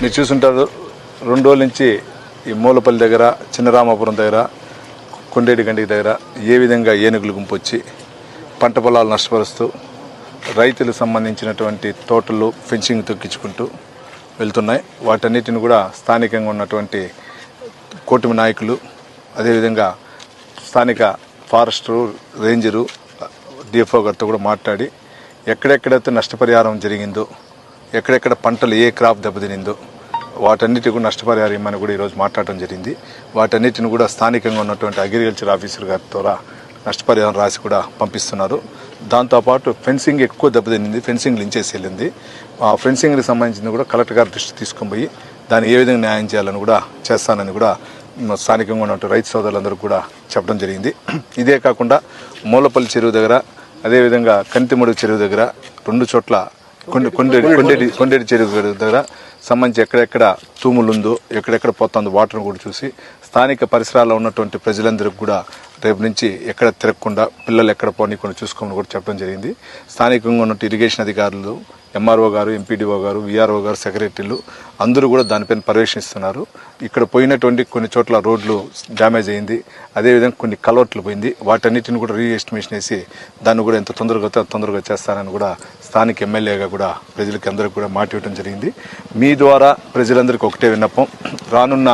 మీరు చూసుంటారు రెండు రోజుల నుంచి ఈ మూలపల్లి దగ్గర చిన్నరామాపురం దగ్గర కొండేటి గండికి దగ్గర ఏ విధంగా ఏనుగులు గుంపు వచ్చి పంట పొలాలు నష్టపరుస్తూ రైతులకు సంబంధించినటువంటి తోటలు ఫెన్సింగ్ తొక్కించుకుంటూ వెళ్తున్నాయి. వాటన్నిటిని కూడా స్థానికంగా ఉన్నటువంటి కూటమి నాయకులు అదేవిధంగా స్థానిక ఫారెస్టరు రేంజరు డిఎఫ్ఓ గారితో కూడా మాట్లాడి ఎక్కడెక్కడైతే నష్టపరిహారం జరిగిందో ఎక్కడెక్కడ పంటలు ఏ క్రాప్ దెబ్బతినిందో వాటన్నిటి కూడా నష్టపరిహారం ఇమ్మని కూడా ఈరోజు మాట్లాడడం జరిగింది. వాటన్నిటిని కూడా స్థానికంగా ఉన్నటువంటి అగ్రికల్చర్ ఆఫీసర్ గారి ద్వారా నష్టపరిహారం రాసి కూడా పంపిస్తున్నారు. దాంతోపాటు ఫెన్సింగ్ ఎక్కువ దెబ్బతినింది ఫెన్సింగ్ లించేసి వెళ్ళింది. ఆ ఫెన్సింగ్కి సంబంధించింది కూడా కలెక్టర్ గారి దృష్టి తీసుకొని పోయి దాన్ని ఏ విధంగా న్యాయం చేయాలని కూడా చేస్తానని కూడా స్థానికంగా ఉన్నటువంటి రైతు సోదరులందరూ కూడా చెప్పడం జరిగింది. ఇదే కాకుండా మూలపల్లి చెరువు దగ్గర అదేవిధంగా కంతిమడుగు చెరువు దగ్గర రెండు చోట్ల కొండ కొండెడి కొండేటి కొండేటి చెరువు దగ్గర సంబంధించి ఎక్కడెక్కడ తూములు ఉందో ఎక్కడెక్కడ పోతుందో వాటర్ని కూడా చూసి స్థానిక పరిసరాల్లో ఉన్నటువంటి ప్రజలందరికీ కూడా రేపు నుంచి ఎక్కడ తిరగకుండా పిల్లలు ఎక్కడ పోనీకుండా చూసుకోమని కూడా చెప్పడం జరిగింది. స్థానికంగా ఉన్నట్టు ఇరిగేషన్ అధికారులు ఎంఆర్ఓ గారు ఎంపీడీఓ గారు విఆర్ఓ గారు సెక్రటరీలు అందరూ కూడా దానిపైన పర్యవేక్షిస్తున్నారు. ఇక్కడ పోయినటువంటి కొన్ని చోట్ల రోడ్లు డ్యామేజ్ అయింది. అదేవిధంగా కొన్ని కలవట్లు పోయింది. వాటన్నిటిని కూడా రీ ఎస్టిమేషన్ వేసి దాన్ని కూడా ఎంత తొందరగా అంత తొందరగా చేస్తానని కూడా స్థానిక ఎమ్మెల్యేగా కూడా ప్రజలకి అందరికీ కూడా మాట ఇవ్వడం జరిగింది. మీ ద్వారా ప్రజలందరికీ ఒకటే విన్నపం. రానున్న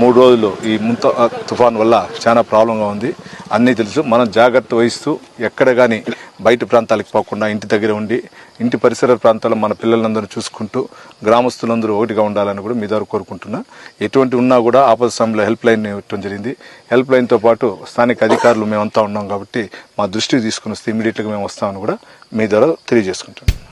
మూడు రోజులు ఈ ముంత తుఫాన్ వల్ల చాలా ప్రాబ్లంగా ఉంది. అన్నీ తెలుసు. మనం జాగ్రత్త వహిస్తూ ఎక్కడ కానీ బయట ప్రాంతాలకు పోకుండా ఇంటి దగ్గర ఉండి ఇంటి పరిసర ప్రాంతాల్లో మన పిల్లలందరూ చూసుకుంటూ గ్రామస్తులందరూ ఒకటిగా ఉండాలని కూడా మీ ద్వారా కోరుకుంటున్నా. ఎటువంటి ఉన్నా కూడా ఆపద సమయంలో హెల్ప్ లైన్ ఇవ్వటం జరిగింది. హెల్ప్ లైన్తో పాటు స్థానిక అధికారులు మేమంతా ఉన్నాం కాబట్టి మా దృష్టికి తీసుకుని వస్తే ఇమీడియట్గా మేము వస్తామని కూడా మీ ద్వారా తెలియజేసుకుంటాం